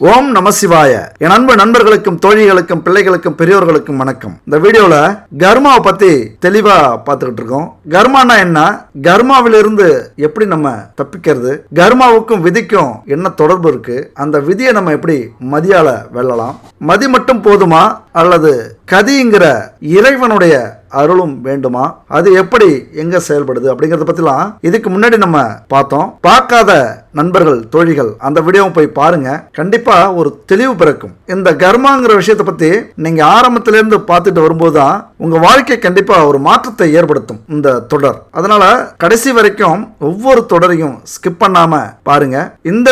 ஓம் நம சிவாய. என் அன்பு நண்பர்களுக்கும் தோழிகளுக்கும் பிள்ளைகளுக்கும் பெரியோர்களுக்கும் வணக்கம். இந்த வீடியோல கர்மாவை பத்தி தெளிவா பார்த்துக்கிட்டு இருக்கோம். கர்மானா என்ன? கர்மாவிலிருந்து எப்படி நம்ம தப்பிக்கிறது? கர்மாவுக்கும் விதிக்கும் என்ன தொடர்பு இருக்கு? அந்த விதியை நம்ம எப்படி மதியால வெல்லலாம்? மதி மட்டும் போதுமா? அல்லது கதிங்கிற இறைவனுடைய அருளும் வேண்டுமா? அது எப்படி எங்க செயல்படுது அப்படிங்கறத பத்திலாம் இதுக்கு முன்னாடி நம்ம பார்த்தோம். பார்க்காத நண்பர்கள் தோழிகள் அந்த வீடியோவை போய் பாருங்க. கண்டிப்பா ஒரு தெளிவு பிறக்கும். இந்த கர்மாங்கிற விஷயத்தை பத்தி நீங்க ஆரம்பத்துல இருந்து பார்த்துட்டு வரும்போது தான் உங்க வாழ்க்கை கண்டிப்பா ஒரு மாற்றத்தை ஏற்படுத்தும். இந்த தொடர். அதனால கடைசி வரைக்கும் ஒவ்வொரு தொடரையும் ஸ்கிப் பண்ணாம பாருங்க. இந்த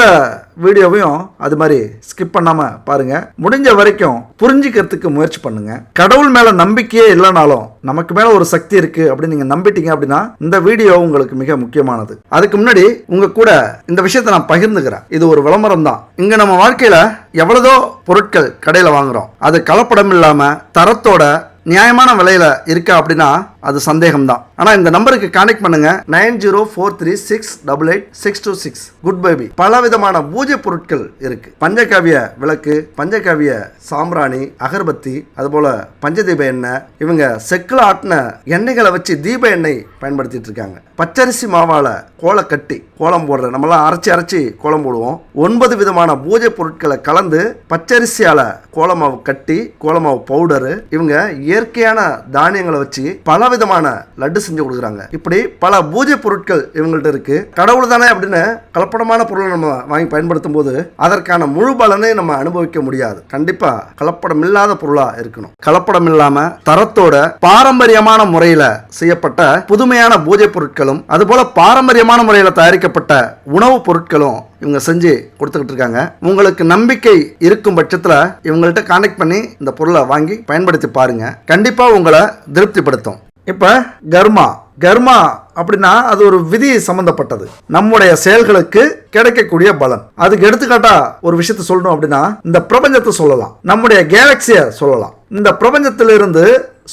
வீடியோவையும் அது மாதிரி ஸ்கிப் பண்ணாமல் பாருங்கள் முடிஞ்ச வரைக்கும் புரிஞ்சுக்கிறதுக்கு முயற்சி பண்ணுங்கள் கடவுள் மேலே நம்பிக்கையே இல்லைனாலும் நமக்கு மேலே ஒரு சக்தி இருக்குது அப்படின்னு நீங்கள் நம்பிட்டீங்க அப்படின்னா இந்த வீடியோ உங்களுக்கு மிக முக்கியமானது. அதுக்கு முன்னாடி உங்கள் கூட இந்த விஷயத்தை நான் பகிர்ந்துக்கிறேன். இது ஒரு விளம்பரம் தான். இங்கே நம்ம வாழ்க்கையில் எவ்வளதோ பொருட்கள் கடையில் வாங்குறோம். அது கலப்படம் இல்லாமல் தரத்தோட நியாயமான விலையில் இருக்கா அப்படின்னா அது சந்தேகம் தான் ஆனால் இந்த நம்பருக்கு கான்டெக்ட் பண்ணுங்க. Nine zero four three six double eight six two six. Good baby. பல விதமான பூஜை பொருட்கள் இருக்கு. பஞ்சகாவிய விளக்கு பஞ்சகாவிய சாம்பிராணி அகர்பத்தி அதுபோல பஞ்சதீப எண்ணெய். இவங்க செக்கில் ஆட்டின எண்ணெய்களை வச்சு தீப எண்ணெய் பயன்படுத்திட்டு இருக்காங்க. பச்சரிசி மாவால கோலை கட்டி கோலம் போடுற நம்மளாம் அரைச்சி அரைச்சி கோலம் போடுவோம். ஒன்பது விதமான பூஜை பொருட்களை கலந்து பச்சரிசியால கோலமாவு கட்டி கோலமாவு பவுடரு. இவங்க இயற்கையான தானியங்களை வச்சு பல விதமான லட்டு செஞ்சு கொடுக்குறாங்க. இப்படி பல பூஜை பொருட்கள் இவங்கள்ட்ட இருக்கு. கடவுள் தானே அப்படின்னு கலப்படமான பொருளை நம்ம வாங்கி பயன்படுத்தும் போது அதற்கான முழு பலனை நம்ம அனுபவிக்க முடியாது. கண்டிப்பா கலப்படம் இல்லாத பொருளா இருக்கணும். கலப்படம் இல்லாம தரத்தோட பாரம்பரியமான முறையில செய்யப்பட்ட புதுமையான பூஜை பொருட்களும் அதுபோல பாரம்பரியமான முறையில தயாரிக்கப்பட்ட உணவுப் பொருட்களும் இவங்க செஞ்சு கொடுத்துக்கிட்டு இருக்காங்க. உங்களுக்கு நம்பிக்கை இருக்கும் பட்சத்தில் இவங்கள்ட்ட கான்டாக்ட் பண்ணி இந்த பொருளை வாங்கி பயன்படுத்தி பாருங்க. கண்டிப்பாக உங்களை திருப்திப்படுத்தும். இப்போ கர்மா. கர்மா அப்படின்னா அது ஒரு விதி சம்பந்தப்பட்டது. நம்முடைய செயல்களுக்கு கிடைக்கக்கூடிய பலன். அதுக்கு எடுத்துக்காட்டா ஒரு விஷயத்த சொல்லணும் அப்படின்னா இந்த பிரபஞ்சத்தை சொல்லலாம். நம்முடைய கேலக்சியை சொல்லலாம். இந்த பிரபஞ்சத்திலிருந்து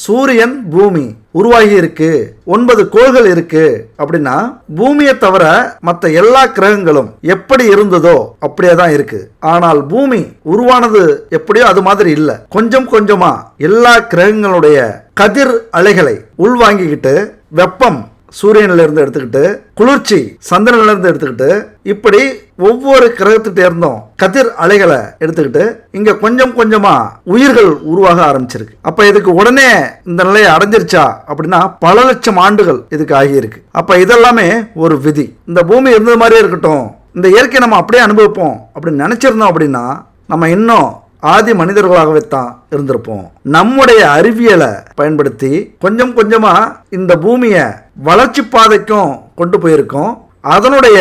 சூரியன் பூமி உருவாகி இருக்கு ஒன்பது கோள்கள் இருக்கு அப்படின்னா பூமியை தவிர மற்ற எல்லா கிரகங்களும் எப்படி இருந்ததோ அப்படியே தான் இருக்கு. ஆனால் பூமி உருவானது எப்படியோ அது மாதிரி இல்லை. கொஞ்சம் கொஞ்சமா எல்லா கிரகங்களுடைய கதிர் அலைகளை உள்வாங்கிக்கிட்டு வெப்பம் சூரியனிலிருந்து எடுத்துக்கிட்டு குளிர்ச்சி சந்திரனிலிருந்து எடுத்துக்கிட்டு இப்படி ஒவ்வொரு கிரகத்திட்ட இருந்தும் கதிர் அலைகளை எடுத்துக்கிட்டு இங்க கொஞ்சம் கொஞ்சமா உயிர்கள் உருவாக ஆரம்பிச்சிருக்கு. அப்ப இதுக்கு உடனே இந்த நிலையை அடைஞ்சிருச்சா அப்படின்னா பல லட்சம் ஆண்டுகள் இதுக்கு ஆகியிருக்கு. அப்ப இதெல்லாமே ஒரு விதி. இந்த பூமி இருந்தது மாதிரியே இருக்கட்டும். இந்த இயற்கையை நம்ம அப்படியே அனுபவிப்போம் அப்படின்னு நினைச்சிருந்தோம் அப்படின்னா நம்ம இன்னும் ஆதி மனிதர்களாகவே தான் இருந்திருப்போம். நம்முடைய அறிவியலை பயன்படுத்தி கொஞ்சம் கொஞ்சமா இந்த பூமியை வளர்ச்சி பாதைக்கும் கொண்டு போயிருக்கோம். அதனுடைய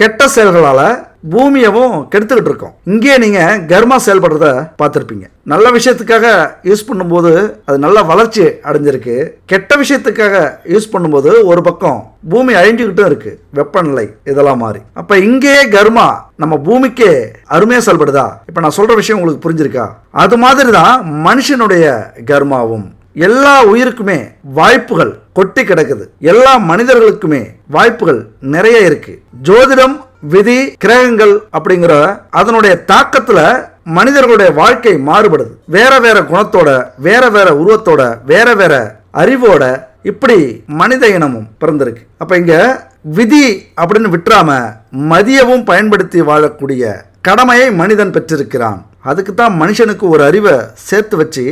கெட்ட செயல்களால பூமியவும் கெடுத்துக்கிட்டு இருக்கோம் இங்கே நீங்கள் கர்மா செயல்படுறத பார்த்துருப்பீங்க. நல்ல விஷயத்துக்காக யூஸ் பண்ணும்போது அது நல்ல வளர்ச்சி அடைஞ்சிருக்கு. கெட்ட விஷயத்துக்காக யூஸ் பண்ணும்போது ஒரு பக்கம் பூமி அழிஞ்சுக்கிட்டும் இருக்கு. வெப்பநிலை இதெல்லாம் மாறி. அப்போ இங்கேயே கர்மா நம்ம பூமிக்கே அருமையாக செயல்படுதா? இப்போ நான் சொல்கிற விஷயம் உங்களுக்கு புரிஞ்சிருக்கா? அது மாதிரி தான் மனுஷனுடைய கர்மாவும். எல்லா உயிருக்குமே வாய்ப்புகள் கொட்டி கிடக்குது. எல்லா மனிதர்களுக்குமே வாய்ப்புகள் நிறைய இருக்கு. ஜோதிடம் விதி கிரகங்கள் அப்படிங்கிற அதனுடைய தாக்கத்துல மனிதர்களுடைய வாழ்க்கை மாறுபடுது. வேற வேற குணத்தோட வேற வேற உருவத்தோட வேற வேற அறிவோட இப்படி மனித இனமும் பிறந்திருக்கு. அப்ப இங்க விதி அப்படின்னு விட்டுறாம மதியவும் பயன்படுத்தி வாழக்கூடிய கடமையை மனிதன் பெற்றிருக்கிறான். அதுக்கு தான் மனுஷனுக்கு ஒரு அறிவை சேர்த்து வச்சு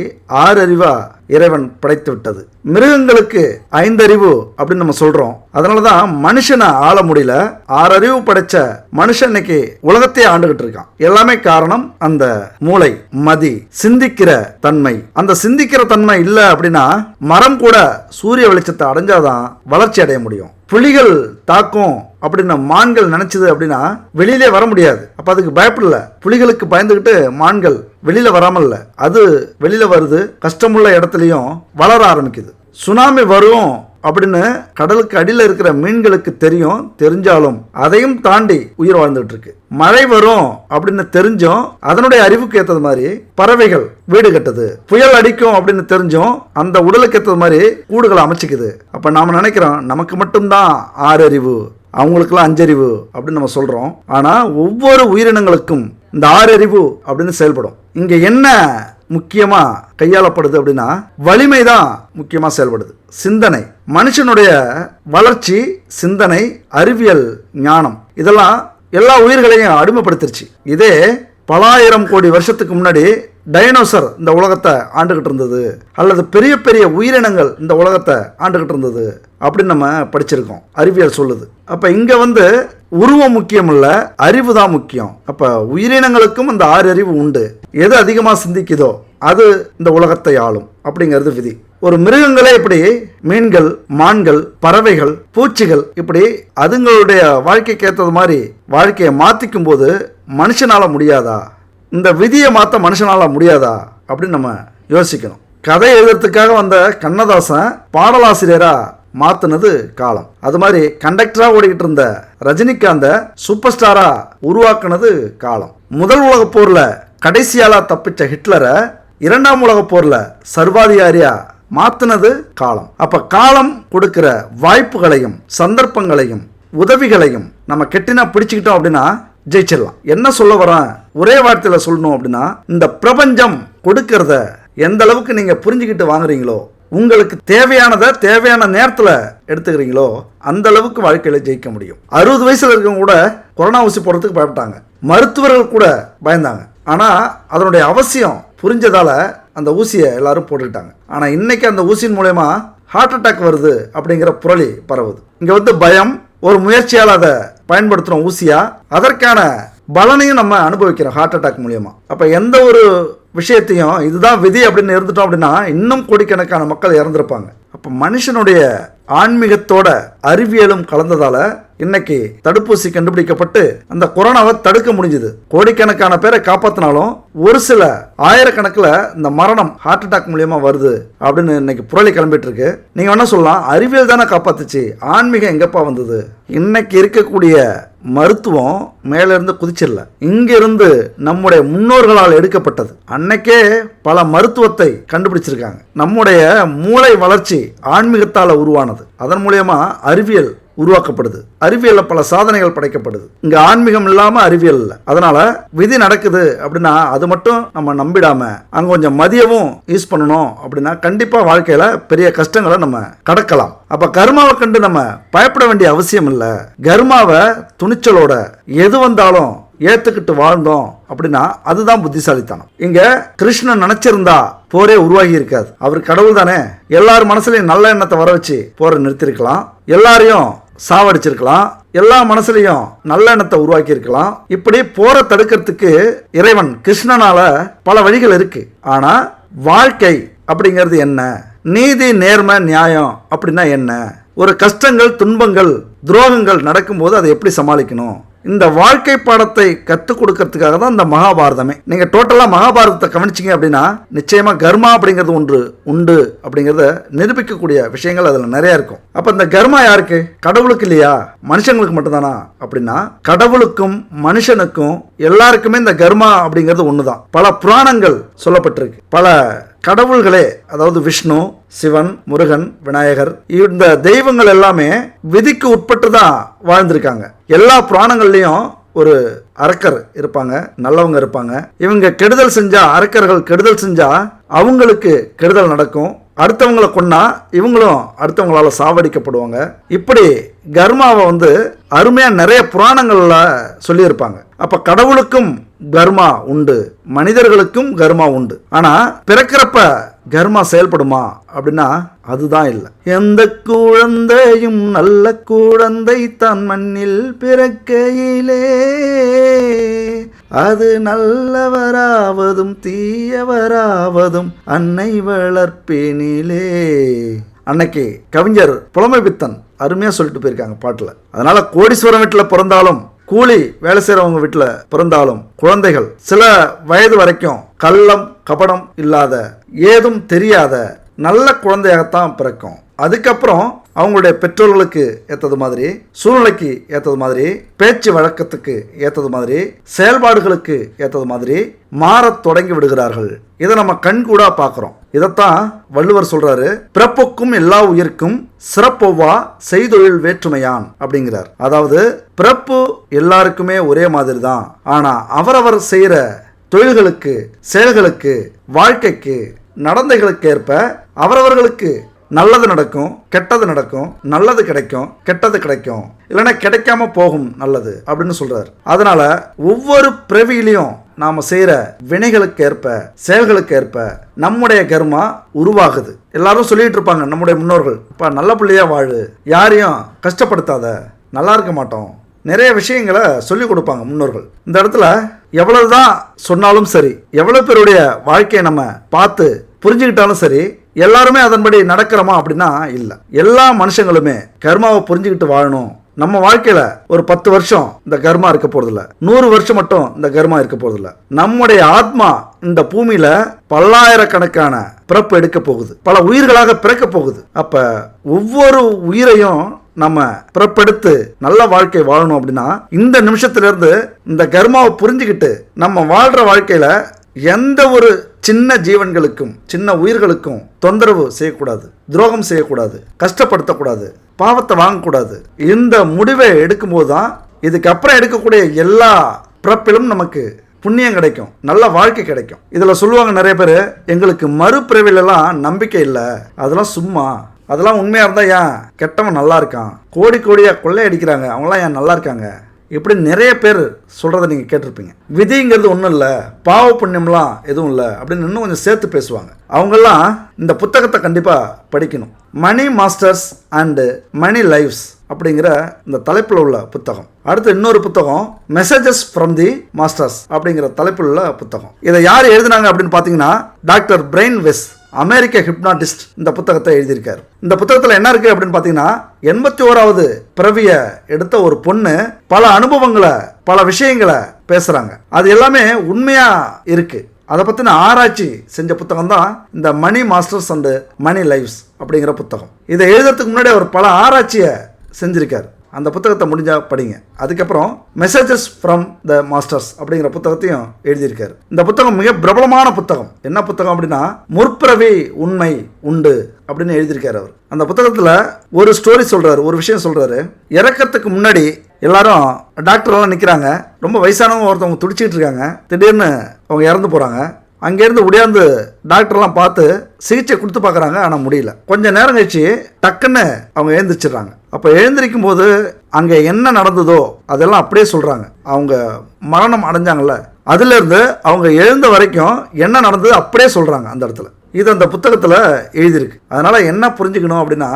ஆறு அறிவா இறைவன் படைத்து விட்டது. மிருகங்களுக்கு ஐந்தறிவு அப்படின்னு நம்ம சொல்றோம். அதனால தான் மனுஷனை ஆள முடியல. ஆறு அறிவு படைச்ச மனுஷன் இன்னைக்கு உலகத்தையே ஆண்டுகிட்டு இருக்கான். எல்லாமே காரணம் அந்த மூளை மதி சிந்திக்கிற தன்மை. அந்த சிந்திக்கிற தன்மை இல்லை அப்படின்னா மரம் கூட சூரிய வெளிச்சத்தை அடைஞ்சாதான் வளர்ச்சி அடைய முடியும். புலிகள் தாக்கும் அப்படின்னு மான்கள் நினைச்சது அப்படின்னா வெளியிலே வர முடியாது. அப்ப அதுக்கு பயப்படல. புலிகளுக்கு பயந்துகிட்டு மான்கள் வெளியில வராமல்ல அது வெளியில வருது கஷ்டமுள்ள இடத்துலையும் வளர ஆரம்பிக்குது. சுனாமி வரும் அப்படின்னு கடலுக்கு அடியில் இருக்கிற மீன்களுக்கு தெரியும் தெரிஞ்சாலும் அதையும் தாண்டி உயிர் வாழ்ந்துட்டு இருக்கு மழை வரும் அப்படின்னு தெரிஞ்சும் அதனுடைய அறிவுக்கு ஏற்றது மாதிரி பறவைகள் வீடு கட்டுது. புயல் அடிக்கும் அப்படின்னு தெரிஞ்சும் அந்த உடலுக்கு ஏற்றது மாதிரி கூடுகளை அமைச்சிக்குது. அப்ப நாம நினைக்கிறோம் நமக்கு மட்டும்தான் ஆறு அறிவு அவங்களுக்கெல்லாம் அஞ்சறிவு அப்படின்னு நம்ம சொல்றோம். ஆனா ஒவ்வொரு உயிரினங்களுக்கும் இந்த ஆறறிவு அப்படின்னு செயல்படும். இங்க என்ன முக்கியமா கையாளப்படுது அப்படின்னா வலிமை தான் முக்கியமா செயல்படுது. சிந்தனை. மனுஷனுடைய வளர்ச்சி சிந்தனை அறிவியல் ஞானம் இதெல்லாம் எல்லா உயிர்களையும் அடிமைப்படுத்திருச்சு. இதே பலாயிரம் கோடி வருஷத்துக்கு முன்னாடி டைனோசர் இந்த உலகத்தை ஆண்டுகிட்டு இருந்தது அல்லது பெரிய பெரிய உயிரினங்கள் இந்த உலகத்தை ஆண்டுகிட்டு இருந்தது அப்படின்னு நம்ம படிச்சிருக்கோம். அறிவியல் சொல்லுது. அப்போ இங்கே வந்து உருவம் முக்கியம் இல்ல அறிவு தான் முக்கியம். அப்ப உயிரினங்களுக்கும் இந்த ஆறு அறிவு உண்டு. எது அதிகமா சிந்திக்குதோ அது இந்த உலகத்தை ஆளும். அப்படிங்கிறது விதி. ஒரு மிருகங்களே இப்படி மீன்கள் மான்கள் பறவைகள் பூச்சிகள் இப்படி அதுங்களுடைய வாழ்க்கைக்கு ஏற்றது மாதிரி வாழ்க்கையை மாத்திக்கும் போது மனுஷனால முடியாதா? இந்த விதியை மாற்ற மனுஷனால முடியாதா? அப்படின்னு நம்ம யோசிக்கணும். கதை எழுதுறதுக்காக வந்த கண்ணதாசன் பாடலாசிரியரா மாத்துனது காலம். அது மாதிரி கண்டக்டராக ஓடிக்கிட்டு இருந்த ரஜினிகாந்த சூப்பர் ஸ்டாரா உருவாக்குனது காலம். முதல் உலகப் போர்ல கடைசியாலா தப்பிச்ச ஹிட்லரை இரண்டாம் உலகப் போர்ல சர்வாதிகாரியா மாத்துனது காலம். அப்ப காலம் கொடுக்கிற வாய்ப்புகளையும் சந்தர்ப்பங்களையும் உதவிகளையும் நம்ம கெட்டினா பிடிச்சுக்கிட்டோம் அப்படின்னா ஜெயிச்சிடலாம். என்ன சொல்ல வரேன் ஒரே வார்த்தையில சொல்லணும் அப்படின்னா இந்த பிரபஞ்சம் கொடுக்கறத எந்த அளவுக்கு நீங்க புரிஞ்சுக்கிட்டு வாங்குறீங்களோ உங்களுக்கு தேவையானதை தேவையான நேரத்தில் எடுத்துக்கிறீங்களோ அந்த அளவுக்கு வாழ்க்கையில் ஜெயிக்க முடியும். அறுபது வயசுல இருக்கவங்க கூட கொரோனா ஊசி போடுறதுக்கு பயப்பட்டாங்க. மருத்துவர்கள் கூட பயந்தாங்க. ஆனால் அதனுடைய அவசியம் புரிஞ்சதால அந்த ஊசியை எல்லாரும் போட்டுக்கிட்டாங்க. ஆனால் இன்னைக்கு அந்த ஊசியின் மூலயமா ஹார்ட் அட்டாக் வருது அப்படிங்கிற புரளி பரவுது. இங்கே வந்து பயம் ஒரு முயற்சியால் அதை பயன்படுத்துகிறோம் ஊசியாக அதற்கான பலனையும் நம்ம அனுபவிக்கிறோம் ஹார்ட் அட்டாக் மூலியமாக அப்போ எந்த ஒரு விஷயத்தையும் இதுதான் விதி அப்படின்னு இருந்துட்டோம் அப்படின்னா இன்னும் கோடிக்கணக்கான மக்கள் இறந்துருப்பாங்க. அப்போ மனுஷனுடைய ஆன்மீகத்தோட அறிவியலும் கலந்ததால இன்னைக்கு தடுப்பூசி கண்டுபிடிக்கப்பட்டு அந்த கொரோனாவை தடுக்க முடிஞ்சுது. கோடிக்கணக்கான பேரை காப்பாத்தினாலும் ஒரு சில ஆயிரக்கணக்கில் இந்த மரணம் ஹார்ட் அட்டாக் மூலியமா வருது அப்படின்னு இன்னைக்கு புரளி கிளம்பிட்டு இருக்கு நீங்க என்ன சொல்லலாம் அறிவியல் தானே காப்பாத்துச்சு ஆன்மீகம் எங்கப்பா வந்தது? இன்னைக்கு இருக்கக்கூடிய மருத்துவம் மேலேருந்து குதிச்சிடல. இங்கிருந்து நம்முடைய முன்னோர்களால் எடுக்கப்பட்டது. அன்னைக்கே பல மருத்துவத்தை கண்டுபிடிச்சிருக்காங்க. நம்முடைய மூளை வளர்ச்சி ஆன்மீகத்தால் உருவானது. அதன் மூலயமா அறிவியல் உருவாக்கப்படுது. அறிவியலில் பல சாதனைகள் படைக்கப்படுது. இங்கே ஆன்மீகம் இல்லாமல் அறிவியல் இல்லை. அதனால் விதி நடக்குது அப்படின்னா அது மட்டும் நம்ம நம்பிடாமல் அங்கே கொஞ்சம் மதியமும் யூஸ் பண்ணணும் அப்படின்னா கண்டிப்பாக வாழ்க்கையில் பெரிய கஷ்டங்களை நம்ம கடக்கலாம். அப்போ கர்மாவை கண்டு நம்ம பயப்பட வேண்டிய அவசியம் இல்லை. கர்மாவை துணிச்சலோட எது வந்தாலும் ஏத்துக்கிட்டு வாழ்ந்தோம் அப்படின்னா அதுதான் புத்திசாலித்தனம். இங்க கிருஷ்ணன் நினைச்சிருந்தா போரே உருவாகி இருக்காது. அவர் கடவுள் தானே. எல்லார் மனசுலயும் நல்ல எண்ணத்தை வர வச்சு போரை நிறுத்திருக்கலாம். எல்லாரையும் சாவடிச்சிருக்கலாம். எல்லா மனசுலயும் நல்ல எண்ணத்தை உருவாக்கி இருக்கலாம். இப்படி போரை தடுக்கிறதுக்கு இறைவன் கிருஷ்ணனால பல வழிகள் இருக்கு. ஆனா வாழ்க்கை அப்படிங்கிறது என்ன? நீதி நேர்மை நியாயம் அப்படின்னா என்ன? ஒரு கஷ்டங்கள் துன்பங்கள் துரோகங்கள் நடக்கும்போது அதை எப்படி சமாளிக்கணும்? இந்த வாழ்க்கை பாடத்தை கற்றுக் கொடுக்கறதுக்காக தான் இந்த மகாபாரதமே. நீங்கள் டோட்டலாக மகாபாரதத்தை கவனிச்சீங்க அப்படின்னா நிச்சயமாக கர்மா அப்படிங்கிறது ஒன்று உண்டு அப்படிங்கிறத நிரூபிக்கக்கூடிய விஷயங்கள் அதில் நிறையா இருக்கும். அப்போ இந்த கர்மா யாருக்கு? கடவுளுக்கு இல்லையா? மனுஷங்களுக்கு மட்டும்தானா? அப்படின்னா கடவுளுக்கும் மனுஷனுக்கும் எல்லாருக்குமே இந்த கர்மா அப்படிங்கிறது ஒன்று தான் பல புராணங்கள் சொல்லப்பட்டிருக்கு. பல கடவுள்களே அதாவது விஷ்ணு சிவன் முருகன் விநாயகர் இந்த தெய்வங்கள் எல்லாமே விதிக்கு உட்பட்டு தான் வாழ்ந்திருக்காங்க. எல்லா புராணங்கள்லையும் ஒரு அரக்கர் இருப்பாங்க நல்லவங்க இருப்பாங்க. இவங்க கெடுதல் செஞ்சா அரக்கர்கள் கெடுதல் செஞ்சா அவங்களுக்கு கெடுதல் நடக்கும். அடுத்தவங்களை கொன்னா இவங்களும் அடுத்தவங்களால சாவடிக்கப்படுவாங்க. இப்படி கர்மாவை வந்து அருமையா நிறைய புராணங்கள்ல சொல்லியிருப்பாங்க. அப்ப கடவுளுக்கும் கர்மா உண்டு. மனிதர்களுக்கும் கர்மா உண்டு. ஆனா பிறக்கிறப்ப கர்மா செயல்படுமா அப்படின்னா அதுதான் இல்லை. எந்த குழந்தையும் நல்ல குழந்தை தான் மண்ணில் பிறக்கையிலே. அது நல்லவராவதும் தீயவராவதும் அன்னை வளர்ப்பினிலே. அன்னைக்கு கவிஞர் புலமை பித்தன் அருமையாக சொல்லிட்டு போயிருக்காங்க பாட்டில். அதனால கோடீஸ்வரம் வீட்டில் பிறந்தாலும் கூலி வேலை செய்கிறவங்க வீட்டில் பிறந்தாலும் குழந்தைகள் சில வயது வரைக்கும் கள்ளம் கபடம் இல்லாத ஏதும் தெரியாத நல்ல குழந்தையாகத்தான் பிறக்கும். அதுக்கப்புறம் அவங்களுடைய பெற்றோர்களுக்கு ஏற்றது மாதிரி சூழ்நிலைக்கு ஏற்றது மாதிரி பேச்சு வழக்கத்துக்கு ஏற்றது மாதிரி செயல்பாடுகளுக்கு ஏற்றது மாதிரி மாறத் தொடங்கி விடுகிறார்கள். இதை நம்ம கண்கூடா பார்க்குறோம். இதைத்தான் வள்ளுவர் சொல்றாரு பிறப்புக்கும் எல்லா உயிர்க்கும் சிறப்பொவ்வா செய்தொழில் வேற்றுமையான் அப்படிங்கிறார். அதாவது பிறப்பு எல்லாருக்குமே ஒரே மாதிரி தான் ஆனால் அவரவர் செய்கிற தொழில்களுக்கு செயல்களுக்கு வாழ்க்கைக்கு நடந்தைகளுக்கு ஏற்ப அவரவர்களுக்கு நல்லது நடக்கும் கெட்டது நடக்கும் நல்லது கிடைக்கும் கெட்டது கிடைக்கும். இல்லைன்னா கிடைக்காம போகும் நல்லது அப்படின்னு சொல்றாரு. அதனால ஒவ்வொரு பிறவியிலையும் நாம செய்யற வினைகளுக்கு ஏற்ப செயல்களுக்கு ஏற்ப நம்முடைய கர்மா உருவாகுது. எல்லாரும் சொல்லிட்டு இருப்பாங்க நம்முடைய முன்னோர்கள் இப்போ நல்ல பிள்ளையா வாழு. யாரையும் கஷ்டப்படுத்தாத. நல்லா இருக்க மாட்டோம். நிறைய விஷயங்களை சொல்லிக் கொடுப்பாங்க முன்னோர்கள். இந்த இடத்துல எவ்வளவுதான் சொன்னாலும் சரி எவ்வளவு பேருடைய வாழ்க்கையை நம்ம பார்த்து புரிஞ்சுக்கிட்டாலும் சரி எல்லாருமே அதன்படி நடக்கிறோமா அப்படின்னா இல்லை. எல்லா மனுஷங்களுமே கர்மாவை புரிஞ்சுக்கிட்டு வாழணும். நம்ம வாழ்க்கையில ஒரு பத்து வருஷம் இந்த கர்மா இருக்க போறதில்ல. நூறு வருஷம் மட்டும் இந்த கர்மா இருக்க போறதில்ல. நம்முடைய ஆத்மா இந்த பூமியில பல்லாயிரக்கணக்கான பிறப்பு எடுக்க போகுது. பல உயிர்களாக பிறக்க போகுது. அப்ப ஒவ்வொரு உயிரையும் நம்ம பிறப்பெடுத்து நல்ல வாழ்க்கை வாழணும் அப்படின்னா இந்த நிமிஷத்துல இருந்து இந்த கர்மாவை புரிஞ்சுக்கிட்டு நம்ம வாழ்ற வாழ்க்கையில எந்த ஒரு சின்ன ஜீவன்களுக்கும் சின்ன உயிர்களுக்கும் தொந்தரவு செய்யக்கூடாது துரோகம் செய்யக்கூடாது கஷ்டப்படுத்தக்கூடாது பாவத்தை வாங்கக்கூடாது. இந்த முடிவை எடுக்கும்போது தான் இதுக்கப்புறம் எடுக்கக்கூடிய எல்லா பிறப்பிலும் நமக்கு புண்ணியம் கிடைக்கும் நல்ல வாழ்க்கை கிடைக்கும். இதில் சொல்லுவாங்க நிறைய பேர் எங்களுக்கு மறுபிறவிலெல்லாம் நம்பிக்கை இல்லை. அதெல்லாம் சும்மா. அதெல்லாம் உண்மையாக இருந்தால் ஏன்? கெட்டவன் நல்லா இருக்கான். கோடி கோடியாக கொள்ளை அடிக்கிறாங்க அவங்களாம் ஏன் நல்லா இருக்காங்க? இப்படி நிறைய பேர் சொல்கிறத நீங்கள் கேட்டிருப்பீங்க. விதிங்கிறது ஒன்றும் இல்லை பாவ புண்ணியம்லாம் எதுவும் இல்லை அப்படின்னு இன்னும் கொஞ்சம் சேர்த்து பேசுவாங்க. அவங்கெல்லாம் இந்த புத்தகத்தை கண்டிப்பாக படிக்கணும். Many masters and many lives அப்படிங்கிற இந்த தலைப்பில் உள்ள புத்தகம். அடுத்து இன்னொரு புத்தகம் மெசேஜஸ் ஃப்ரம் தி மாஸ்டர்ஸ் அப்படிங்கிற தலைப்பில் உள்ள புத்தகம். இதை யார் எழுதினாங்க அப்படின்னு பார்த்தீங்கன்னா டாக்டர் பிரெயின் வெஸ். அமெரிக்க ஹிப்னாட்டிஸ்ட் இந்த புத்தகத்தை எழுதியிருக்கார். இந்த புத்தகத்தில் என்ன இருக்கு அப்படின்னு பார்த்தீங்கன்னா எண்பத்தி ஓராவது பிறவியை எடுத்த ஒரு பொண்ணு பல அனுபவங்களை பல விஷயங்களை பேசுறாங்க. அது எல்லாமே உண்மையா இருக்கு. அதை பற்றின ஆராய்ச்சி செஞ்ச புத்தகம் தான் இந்த many masters and many lives அப்படிங்கிற புத்தகம். இதை எழுதுறதுக்கு முன்னாடி அவர் பல ஆராய்ச்சியை செஞ்சுருக்கார். அந்த புத்தகத்தை முடிஞ்சா படிங்க. அதுக்கப்புறம் மெசேஜஸ் ஃப்ரம் த மாஸ்டர்ஸ் அப்படிங்கிற புத்தகத்தையும் எழுதியிருக்காரு. இந்த புத்தகம் மிக பிரபலமான புத்தகம். என்ன புத்தகம் அப்படின்னா முற்பிறவி உண்மை உண்டு அப்படின்னு எழுதியிருக்காரு அவர். அந்த புத்தகத்தில் ஒரு ஸ்டோரி சொல்கிறாரு ஒரு விஷயம் சொல்கிறாரு இறக்கறதுக்கு முன்னாடி எல்லாரும் டாக்டர்லாம் நிற்கிறாங்க ரொம்ப வயசானவங்க ஒருத்தவங்க துடிச்சிட்டு இருக்காங்க. திடீர்னு அவங்க இறந்து போகிறாங்க அங்கேருந்து உடையாந்து டாக்டர்லாம் பார்த்து சிகிச்சை கொடுத்து பார்க்குறாங்க ஆனால் முடியல. கொஞ்சம் நேரம் கழிச்சு டக்குன்னு அவங்க எழுந்திரிச்சிடுறாங்க. அப்போ எழுந்திருக்கும் போது அங்கே என்ன நடந்ததோ அதெல்லாம் அப்படியே சொல்கிறாங்க அவங்க மரணம் அடைஞ்சாங்கல்ல அதுலேருந்து அவங்க எழுந்த வரைக்கும் என்ன நடந்தது அப்படியே சொல்கிறாங்க அந்த இடத்துல. இது அந்த புத்தகத்தில் எழுதியிருக்கு. அதனால் என்ன புரிஞ்சுக்கணும் அப்படின்னா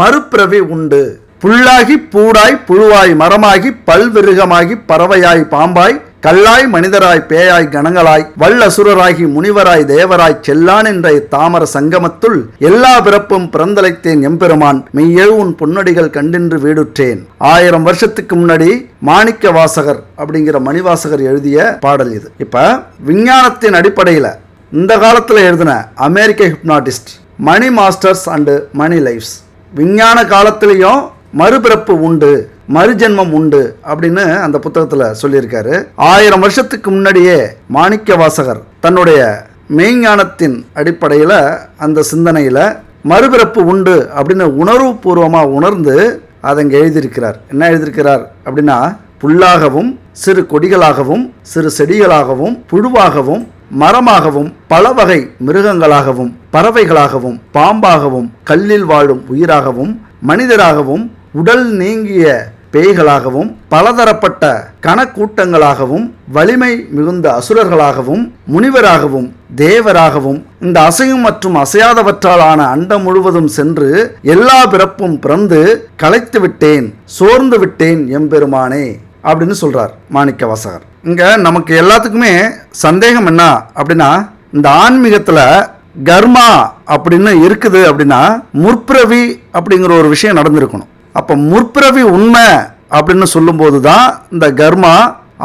மறுபிறவி உண்டு. புல்லாகி பூடாய் புழுவாய் மரமாகி பல்விருகமாகி பறவையாய் பாம்பாய் கல்லாய் மனிதராய் பேயாய் கணங்களாய் வல்லசுரராகி முனிவராய் தேவராய் செல்லான் என்ற தாமர சங்கமத்துள் எல்லா பிறப்பும் பிறந்தலைத்தேன் எம்பெருமான். மெய்யெழு உன் பொன்னடிகள் கண்டின்று வீடுற்றேன். ஆயிரம் வருஷத்துக்கு முன்னாடி மாணிக்க வாசகர் அப்படிங்கிற மணிவாசகர் எழுதிய பாடல் இது. இப்ப விஞ்ஞானத்தின் அடிப்படையில் இந்த காலத்தில் எழுதின அமெரிக்க hypnotist many masters and many lives. விஞ்ஞான காலத்திலையும் மறுபிறப்பு உண்டு. மறுஜென்மம் உண்டு அப்படின்னு அந்த புத்தகத்தில் சொல்லியிருக்காரு. ஆயிரம் வருஷத்துக்கு முன்னாடியே மாணிக்க வாசகர் தன்னுடைய மெய்ஞானத்தின் அடிப்படையில் அந்த சிந்தனையில் மறுபிறப்பு உண்டு அப்படின்னு உணர்வுபூர்வமாக உணர்ந்து அதை இங்கே எழுதியிருக்கிறார். என்ன எழுதியிருக்கிறார் அப்படின்னா புல்லாகவும் சிறு கொடிகளாகவும் சிறு செடிகளாகவும் புழுவாகவும் மரமாகவும் பல வகை மிருகங்களாகவும் பறவைகளாகவும் பாம்பாகவும் கல்லில் வாழும் உயிராகவும் மனிதராகவும் உடல் நீங்கிய பேய்களாகவும் பலதரப்பட்ட கணக்கூட்டங்களாகவும் வலிமை மிகுந்த அசுரர்களாகவும் முனிவராகவும் தேவராகவும் இந்த அசையும் மற்றும் அசையாதவற்றாலான அண்டம் முழுவதும் சென்று எல்லா பிறப்பும் பிறந்து களைத்து விட்டேன் சோர்ந்து விட்டேன் எம்பெருமானே அப்படின்னு சொல்றார் மாணிக்க வாசகர் இங்க நமக்கு எல்லாத்துக்குமே சந்தேகம் என்ன அப்படின்னா இந்த ஆன்மீகத்துல கர்மா அப்படின்னு இருக்குது அப்படின்னா முற்பிறவி அப்படிங்கிற ஒரு விஷயம் நடந்திருக்கணும். அப்போ முற்பிறவி உண்மை அப்படின்னு சொல்லும்போது தான் இந்த கர்மா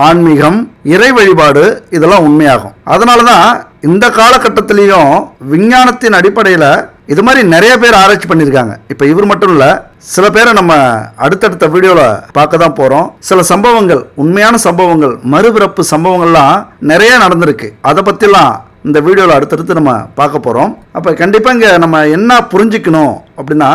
ஆன்மீகம் இறை வழிபாடு இதெல்லாம் உண்மையாகும். அதனால தான் இந்த காலகட்டத்திலையும் விஞ்ஞானத்தின் அடிப்படையில் இது மாதிரி நிறைய பேர் ஆராய்ச்சி பண்ணியிருக்காங்க. இப்போ இவர் மட்டும் இல்லை சில பேரை நம்ம அடுத்தடுத்த வீடியோவில் பார்க்க தான் போகிறோம் சில சம்பவங்கள் உண்மையான சம்பவங்கள் மறுபிறப்பு சம்பவங்கள்லாம் நிறைய நடந்திருக்கு. அதை பற்றிலாம் இந்த வீடியோவில் அடுத்தடுத்து நம்ம பார்க்க போகிறோம் அப்போ கண்டிப்பாக இங்கே நம்ம என்ன புரிஞ்சுக்கணும் அப்படின்னா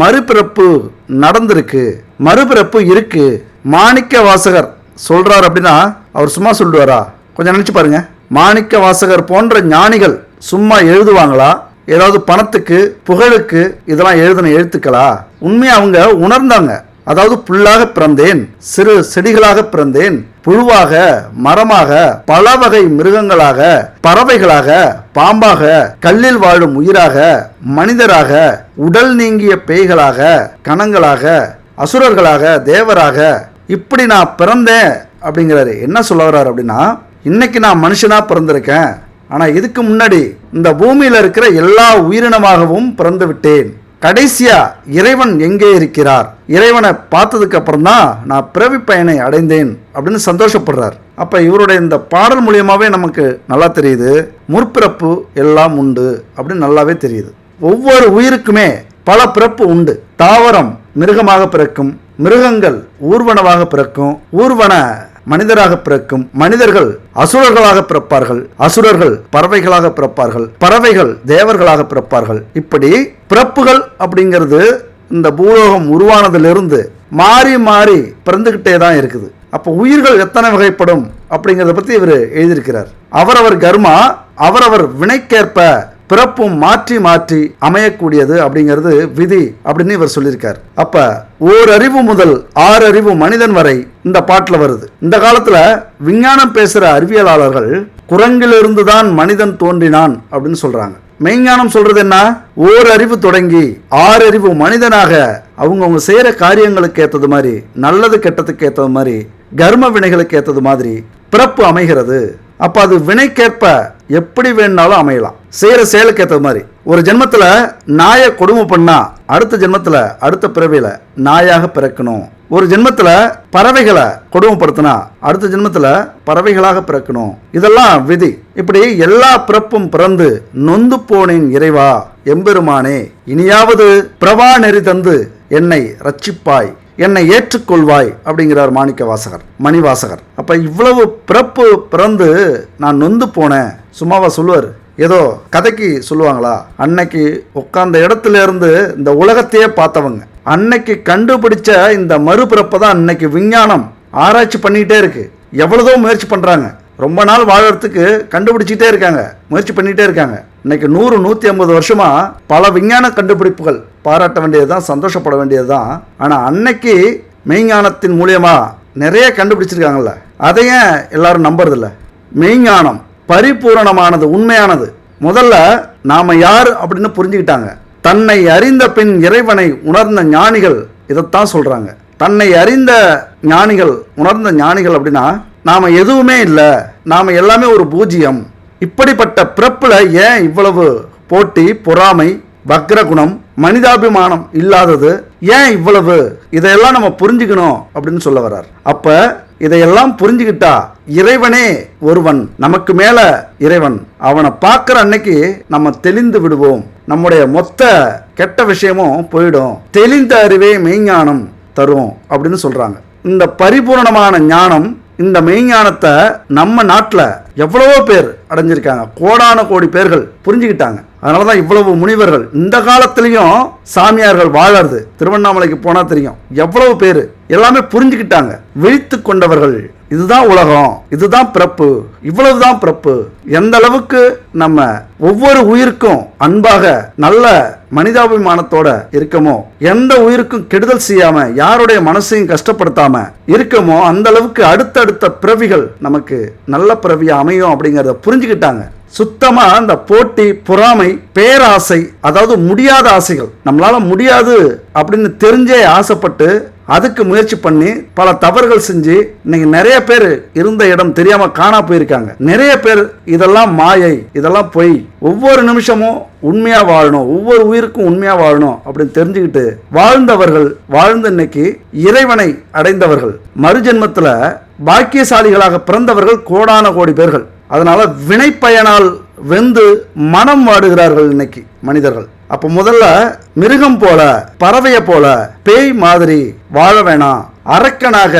மறுபிறப்பு நடந்திருக்கு மறுபிறப்பு இருக்கு. மாணிக்க வாசகர் சொல்றார் அப்படின்னா அவர் சும்மா சொல்லுவாரா? கொஞ்சம் நினைச்சு பாருங்க. மாணிக்க வாசகர் போன்ற ஞானிகள் சும்மா எழுதுவாங்களா? ஏதாவது பணத்துக்கு புகழுக்கு இதெல்லாம் எழுதின எழுத்துக்களா? உண்மையாக அவங்க உணர்ந்தாங்க. அதாவது புல்லாக பிறந்தேன் சிறு செடிகளாக பிறந்தேன் புழுவாக மரமாக பல வகை மிருகங்களாக பறவைகளாக பாம்பாக கல்லில் வாழும் உயிராக மனிதராக உடல் நீங்கிய பேய்களாக கணங்களாக அசுரர்களாக தேவராக இப்படி நான் பிறந்தேன் அப்படிங்கிறாரு. என்ன சொல்ல வர்றாரு அப்படின்னா இன்னைக்கு நான் மனுஷனாக பிறந்திருக்கேன். ஆனால் இதுக்கு முன்னாடி இந்த பூமியில் இருக்கிற எல்லா உயிரினமாகவும் பிறந்து விட்டேன். கடைசியா இறைவன் எங்கே இருக்கிறார்? இறைவனை பார்த்ததுக்கு அப்புறம் தான் நான் பிறவி பயனை அடைந்தேன் அப்படின்னு சந்தோஷப்படுறார். அப்ப இவருடைய இந்த பாடல் மூலியமாவே நமக்கு நல்லா தெரியுது. முற்பிறப்பு எல்லாம் உண்டு அப்படின்னு நல்லாவே தெரியுது. ஒவ்வொரு உயிருக்குமே பல பிறப்பு உண்டு. தாவரம் மிருகமாக பிறக்கும் மிருகங்கள் ஊர்வனமாக பிறக்கும் ஊர்வன மனிதராக பிறக்கும் மனிதர்கள் அசுரர்களாக பிறப்பார்கள். அசுரர்கள் பறவைகளாக பிறப்பார்கள். பறவைகள் தேவர்களாக பிறப்பார்கள். இப்படி பிறப்புகள் அப்படிங்கிறது இந்த பூலோகம் உருவானதிலிருந்து மாறி மாறி பிறந்துகிட்டே தான் இருக்குது. அப்போ உயிர்கள் எத்தனை வகைப்படும் அப்படிங்கிறத பற்றி இவர் எழுதியிருக்கிறார். அவரவர் கர்மா அவரவர் வினைக்கேற்ப பிறப்பும் மாற்றி மாற்றி அமையக்கூடியது அப்படிங்கிறது விதி அப்படின்னு இவர் சொல்லியிருக்கார். அப்ப ஓர் அறிவு முதல் ஆறு அறிவு மனிதன் வரை இந்த பாட்டில் வருது. இந்த காலத்துல விஞ்ஞானம் பேசுற அறிவியலாளர்கள் குரங்கிலிருந்து தான் மனிதன் தோன்றினான் அப்படின்னு சொல்றாங்க. மெய்ஞானம் சொல்றது என்ன? ஓர் அறிவு தொடங்கி ஆறு அறிவு மனிதனாக அவங்கவுங்க செய்கிற காரியங்களுக்கு ஏற்றது மாதிரி நல்லது கெட்டதுக்கு ஏற்றது மாதிரி கர்ம வினைகளுக்கு ஏற்றது மாதிரி பிறப்பு அமைகிறது. அப்போ அது வினைக்கேற்ப எப்படி வேணுனாலும் அமையலாம். செய்கிற செயலுக்கு ஏற்ற மாதிரி. ஒரு ஜென்மத்தில் நாயை கொடுமை பண்ணா அடுத்த ஜென்மத்தில் அடுத்த பிறவியில் நாயாக பிறக்கணும். ஒரு ஜென்மத்தில் பறவைகளை கொடுமைப்படுத்தினா அடுத்த ஜென்மத்தில் பறவைகளாக பிறக்கணும். இதெல்லாம் விதி. இப்படி எல்லா பிறப்பும் பிறந்து நொந்து போனேன் இறைவா எம்பெருமானே இனியாவது பிரபா நெறி தந்து என்னை ரட்சிப்பாய். என்னை ஏற்றுக்கொள்வாய் அப்படிங்கிறார் மாணிக்க வாசகர் மணிவாசகர். அப்போ இவ்வளவு பிறப்பு பிறந்து நான் நொந்து போனேன். சும்மாவா சொல்லுவார். ஏதோ கதைக்கு சொல்லுவாங்களா? அன்னைக்கு உட்கார்ந்த இடத்துல இருந்து இந்த உலகத்தையே பார்த்தவங்க. அன்னைக்கு கண்டுபிடிச்ச இந்த மறுபிறப்பை தான் அன்னைக்கு விஞ்ஞானம். ஆராய்ச்சி பண்ணிக்கிட்டே இருக்கு. எவ்வளதோ முயற்சி பண்ணுறாங்க ரொம்ப நாள் வாழறதுக்கு கண்டுபிடிச்சிட்டே இருக்காங்க. முயற்சி பண்ணிகிட்டே இருக்காங்க. இன்னைக்கு நூறு நூற்றி ஐம்பது வருஷமாக பல விஞ்ஞான கண்டுபிடிப்புகள் பாராட்ட வேண்டியது தான் சந்தோஷப்பட வேண்டியது தான் ஆனால் அன்னைக்கு மெய்ஞானத்தின் மூலியமாக நிறைய கண்டுபிடிச்சிருக்காங்கல்ல. அதை ஏன் எல்லாரும் நம்புறதில்ல? மெய்ஞானம் பரிபூரணமானது உண்மையானது. முதல்ல நாம் யார் அப்படின்னு புரிஞ்சுக்கிட்டாங்க. தன்னை அறிந்த பின் இறைவனை உணர்ந்த ஞானிகள் இதைத்தான் சொல்கிறாங்க தன்னை அறிந்த ஞானிகள் உணர்ந்த ஞானிகள் அப்படின்னா நாம் எதுவுமே இல்லை. நாம் எல்லாமே ஒரு பூஜ்ஜியம். இப்படிப்பட்ட பிறப்பில் ஏன் இவ்வளவு போட்டி பொறாமை வக்ரகுணம் மனிதாபிமானம் இல்லாதது ஏன் இவ்வளவு? இதையெல்லாம் நம்ம புரிஞ்சுக்கணும் அப்படின்னு சொல்ல வர்றார். அப்ப இதையெல்லாம் புரிஞ்சுக்கிட்டா இறைவனே ஒருவன் நமக்கு மேல இறைவன். அவனை பார்க்குற அன்னைக்கு நம்ம தெளிந்து விடுவோம். நம்முடைய மொத்த கெட்ட விஷயமும் போயிடும். தெளிந்த அறிவே மெய்ஞானம் தரும் அப்படின்னு சொல்றாங்க. இந்த பரிபூரணமான ஞானம் இந்த மெய்ஞானத்தை நம்ம நாட்டில் எவ்வளவோ பேர் அடைஞ்சிருக்காங்க. கோடான கோடி பேர்கள் புரிஞ்சுக்கிட்டாங்க அதனால தான் இவ்வளவு முனிவர்கள். இந்த காலத்துலேயும் சாமியார்கள் வாழறது. திருவண்ணாமலைக்கு போனால் தெரியும். எவ்வளவு பேர்? எல்லாமே புரிஞ்சுக்கிட்டாங்க. விழித்து கொண்டவர்கள். இதுதான் உலகம். இதுதான் பிறப்பு. இவ்வளவுதான் பிறப்பு. எந்த அளவுக்கு நம்ம ஒவ்வொரு உயிருக்கும் அன்பாக நல்ல மனிதாபிமானத்தோட இருக்கமோ எந்த உயிருக்கும் கெடுதல் செய்யாம யாருடைய மனசையும் கஷ்டப்படுத்தாம இருக்கமோ அந்த அளவுக்கு அடுத்தடுத்த பிறவிகள் நமக்கு நல்ல பிறவியா அமையும் அப்படிங்கிறத புரிஞ்சுக்கிட்டாங்க. சுத்தமாக அந்த போட்டி பொறாமை பேராசை அதாவது முடியாத ஆசைகள். நம்மளால முடியாது அப்படின்னு தெரிஞ்சே ஆசைப்பட்டு அதுக்கு முயற்சி பண்ணி பல தவறுகள் செஞ்சு இன்னைக்கு நிறைய பேர் இருந்த இடம் தெரியாம காணா போயிருக்காங்க. நிறைய பேர் இதெல்லாம் மாயை இதெல்லாம் பொய். ஒவ்வொரு நிமிஷமும் உண்மையா வாழணும் ஒவ்வொரு உயிருக்கும் உண்மையா வாழணும் அப்படின்னு தெரிஞ்சுக்கிட்டு வாழ்ந்தவர்கள் வாழ்ந்த இன்னைக்கு இறைவனை அடைந்தவர்கள். மறுஜென்மத்தில் பாக்கியசாலிகளாக பிறந்தவர்கள் கோடான கோடி பேர்கள். அதனால் வினைப்பயனால் வெந்து மனம் வாடுகிறார்கள் இன்னைக்கு மனிதர்கள். அப்போ முதல்ல மிருகம் போல பறவையை போல பேய் மாதிரி வாழ வேணாம் அரக்கனாக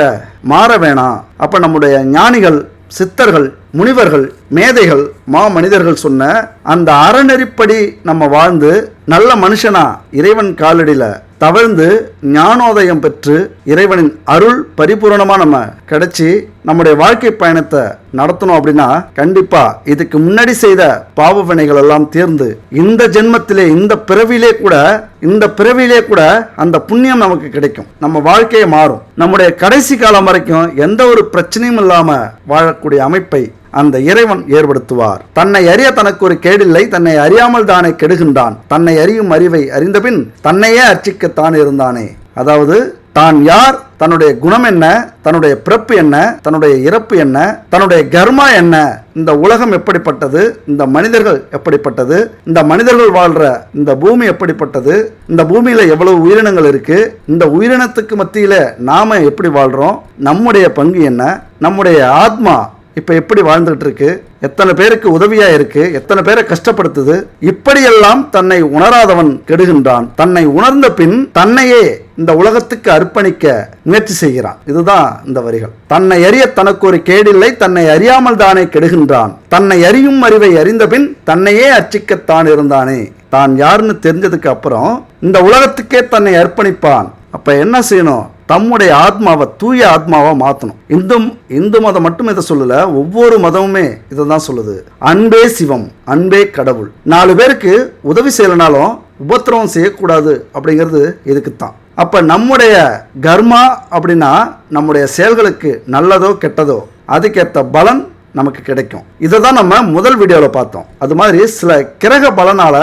மாற வேணாம். அப்போ நம்முடைய ஞானிகள் சித்தர்கள் முனிவர்கள் மேதைகள் மா மனிதர்கள் சொன்ன அந்த அறநெறிப்படி நம்ம வாழ்ந்து நல்ல மனுஷனா இறைவன் காலடியில் தவழ்ந்து ஞானோதயம் பெற்று இறைவனின் அருள் பரிபூரணமாக நம்ம கிடைச்சி நம்முடைய வாழ்க்கை பயணத்தை நடத்தணும் அப்படின்னா கண்டிப்பாக இதுக்கு முன்னாடி செய்த பாவ வினைகள் எல்லாம் தீர்ந்து இந்த ஜென்மத்திலே இந்த பிறவிலே கூட இந்த பிறவிலே கூட அந்த புண்ணியம் நமக்கு கிடைக்கும். நம்ம வாழ்க்கையை மாறும். நம்முடைய கடைசி காலம் வரைக்கும் எந்த ஒரு பிரச்சனையும் இல்லாமல் வாழக்கூடிய அமைப்பை அந்த இறைவன் ஏற்படுத்துவார். தன்னை அறிய தனக்கு ஒரு கேடில்லை தன்னை அறியாமல் தானே கெடுகின்றான். தன்னை அறியும் அறிவை அறிந்தபின் தன்னையே அர்ச்சிக்கத்தான் இருந்தானே. அதாவது தான் யார் தன்னுடைய குணம் என்ன தன்னுடைய பிறப்பு என்ன தன்னுடைய இறப்பு என்ன தன்னுடைய கர்மா என்ன இந்த உலகம் எப்படிப்பட்டது இந்த மனிதர்கள் எப்படிப்பட்டது இந்த மனிதர்கள் வாழ்ற இந்த பூமி எப்படிப்பட்டது இந்த பூமியில எவ்வளவு உயிரினங்கள் இருக்கு இந்த உயிரினத்துக்கு மத்தியில நாம எப்படி வாழ்றோம் நம்முடைய பங்கு என்ன நம்முடைய ஆத்மா இப்போ எப்படி வாழ்ந்துட்டு இருக்கு எத்தனை பேருக்கு உதவியாக இருக்கு? எத்தனை பேரை கஷ்டப்படுத்துது? இப்படியெல்லாம் தன்னை உணராதவன் கெடுகின்றான். தன்னை உணர்ந்த பின் தன்னையே இந்த உலகத்துக்கு அர்ப்பணிக்க முயற்சி செய்கிறான். இதுதான் இந்த வரிகள். தன்னை அறிய தனக்கு ஒரு கேடில்லை தன்னை அறியாமல் தானே கெடுகின்றான். தன்னை அறியும் அறிவை அறிந்த பின் தன்னையே அர்ச்சிக்கத்தான் இருந்தானே. தான் யாருன்னு தெரிஞ்சதுக்கு அப்புறம் இந்த உலகத்துக்கே தன்னை அர்ப்பணிப்பான். அப்ப என்ன செய்யணும்? தம்முடைய ஆத்மாவை தூய ஆத்மாவாக மாற்றணும் இந்து இந்து மதம் மட்டும் இதை சொல்லல ஒவ்வொரு மதமுமே இதை தான் சொல்லுது. அன்பே சிவம் அன்பே கடவுள். நாலு பேருக்கு உதவி செய்யலைனாலும் உபத்திரவம் செய்யக்கூடாது அப்படிங்கிறது இதுக்கு தான் அப்ப நம்முடைய கர்மா அப்படின்னா நம்முடைய செயல்களுக்கு நல்லதோ கெட்டதோ அதுக்கேற்ற பலன் நமக்கு கிடைக்கும். இதை தான் நம்ம முதல் வீடியோவில் பார்த்தோம். அது மாதிரி சில கிரக பலனால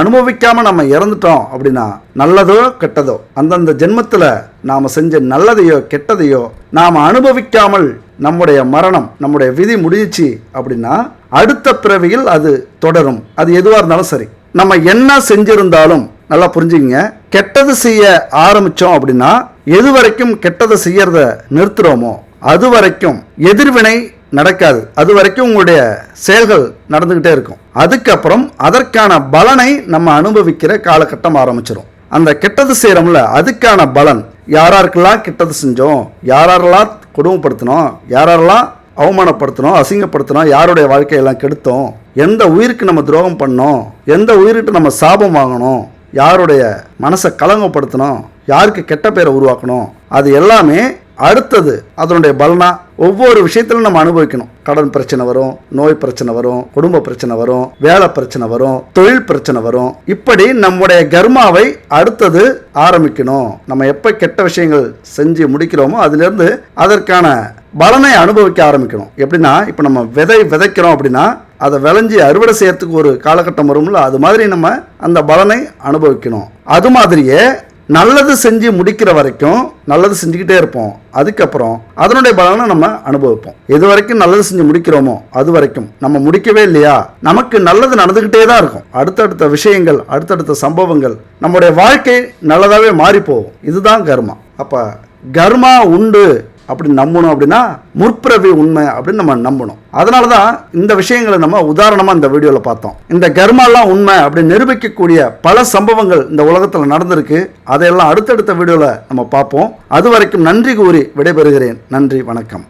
அனுபவிக்காம நம்ம இறந்துட்டோம் அப்படின்னா நல்லதோ கெட்டதோ அந்தந்த ஜென்மத்தில் நாம் செஞ்ச நல்லதையோ கெட்டதையோ நாம் அனுபவிக்காமல் நம்முடைய மரணம் நம்முடைய விதி முடிஞ்சிச்சு அப்படின்னா அடுத்த பிறவியில் அது தொடரும். அது எதுவாக இருந்தாலும் சரி. நம்ம என்ன செஞ்சிருந்தாலும் நல்லா புரிஞ்சுங்க கெட்டது செய்ய ஆரம்பித்தோம் அப்படின்னா எது வரைக்கும் கெட்டதை செய்யறத நிறுத்துறோமோ அது வரைக்கும் எதிர்வினை நடக்காது. அது வரைக்கும் உங்களுடைய செயல்கள் நடந்துக்கிட்டே இருக்கும். அதுக்கப்புறம் அதற்கான பலனை நம்ம அனுபவிக்கிற காலகட்டம் ஆரம்பிச்சிடும் அந்த கெட்டது செய்கிறோம்ல அதுக்கான பலன் யாராருக்கெல்லாம் கெட்டது செஞ்சோம் யாரெல்லாம் கொடுமைப்படுத்தினோம் யாரெல்லாம் அவமானப்படுத்தினோம் அசிங்கப்படுத்தினோம் யாருடைய வாழ்க்கையெல்லாம் கெடுத்தோம் எந்த உயிருக்கு நம்ம துரோகம் பண்ணோம் எந்த உயிருக்கு நம்ம சாபம் வாங்கணும் யாருடைய மனசை கலங்கப்படுத்தணும் யாருக்கு கெட்ட பேரை உருவாக்கணும் அது எல்லாமே அடுத்தது அதனுடைய பலனாக ஒவ்வொரு விஷயத்திலும் நம்ம அனுபவிக்கணும். கடன் பிரச்சனை வரும் நோய் பிரச்சனை வரும் குடும்ப பிரச்சனை வரும் வேலை பிரச்சனை வரும் தொழில் பிரச்சனை வரும். இப்படி நம்முடைய கர்மாவை அடுத்தது ஆரம்பிக்கணும். நம்ம எப்ப கெட்ட விஷயங்கள் செஞ்சு முடிக்கிறோமோ அதுலேருந்து அதற்கான பலனை அனுபவிக்க ஆரம்பிக்கணும். எப்படின்னா இப்போ நம்ம விதை விதைக்கிறோம் அப்படின்னா அதை விளைஞ்சி அறுவடை செய்யறதுக்கு ஒரு காலகட்டம் வரும்ல அது மாதிரி நம்ம அந்த பலனை அனுபவிக்கணும். அது மாதிரியே நல்லது செஞ்சு முடிக்கிற வரைக்கும் நல்லது செஞ்சுக்கிட்டே இருப்போம். அதுக்கப்புறம் அதனுடைய பலனை நம்ம அனுபவிப்போம். எது வரைக்கும் நல்லது செஞ்சு முடிக்கிறோமோ அது வரைக்கும் நம்ம முடிக்கவே இல்லையா? நமக்கு நல்லது நடந்துக்கிட்டே தான் இருக்கும். அடுத்தடுத்த விஷயங்கள் அடுத்தடுத்த சம்பவங்கள் நம்முடைய வாழ்க்கை நல்லதாகவே மாறி போகும் இதுதான் கர்மா. அப்போ கர்மா உண்டு. அப்படி நம்பணும் அப்படின்னா முற்பிறவி உண்மை அப்படின்னு நம்ம நம்பணும். அதனால தான் இந்த விஷயங்களை நம்ம உதாரணமாக இந்த வீடியோவில் பார்த்தோம். இந்த கர்மாலாம் உண்மை அப்படின்னு நிரூபிக்கக்கூடிய பல சம்பவங்கள் இந்த உலகத்தில் நடந்திருக்கு. அதையெல்லாம் அடுத்தடுத்த வீடியோவில் நம்ம பார்ப்போம். அது வரைக்கும் நன்றி கூறி விடைபெறுகிறேன். நன்றி வணக்கம்.